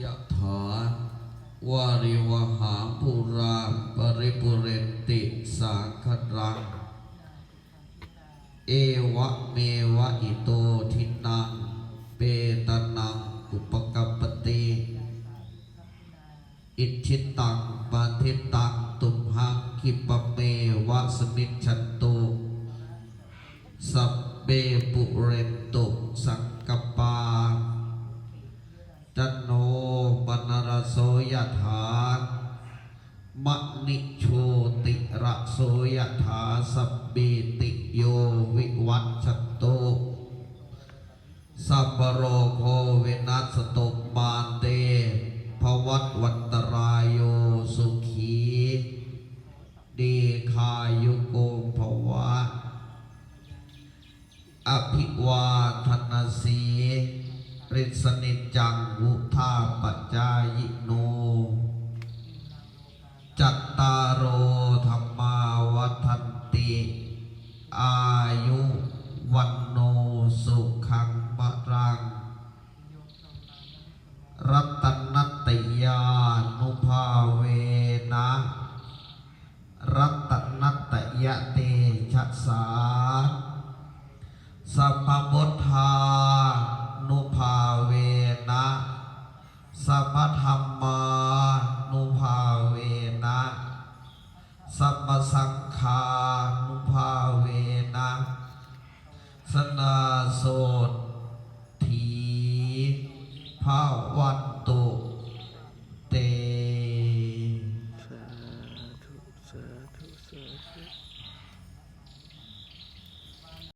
ยะถาวาริวหาปุราปริปุเรนติสาครัง เอวะเมวะอิโตทินังเปตนังอุปกัปติอิทิตังปาทิตังตุมหังคิปเมวะสมิจฉันตุสัพเบปุเรนตุสัง ถามะนิโชติระโสยถาสัพเบติโยวิวัตชันโตสัพโรโควินัสตุมานเตภวัตวันตรายโยสุขีดีคายุโกภวะ อภิวาทนา ตตาโอธรรมาวัฒนติ อายุวันโนสุขังมะรัง รัตนัตยานุภาเวนะ รัตนตยะเตชะสาสัพพมุทธานุภาเวนะสัพพธรรม นุภาเวนะสนาโสทีภาวัน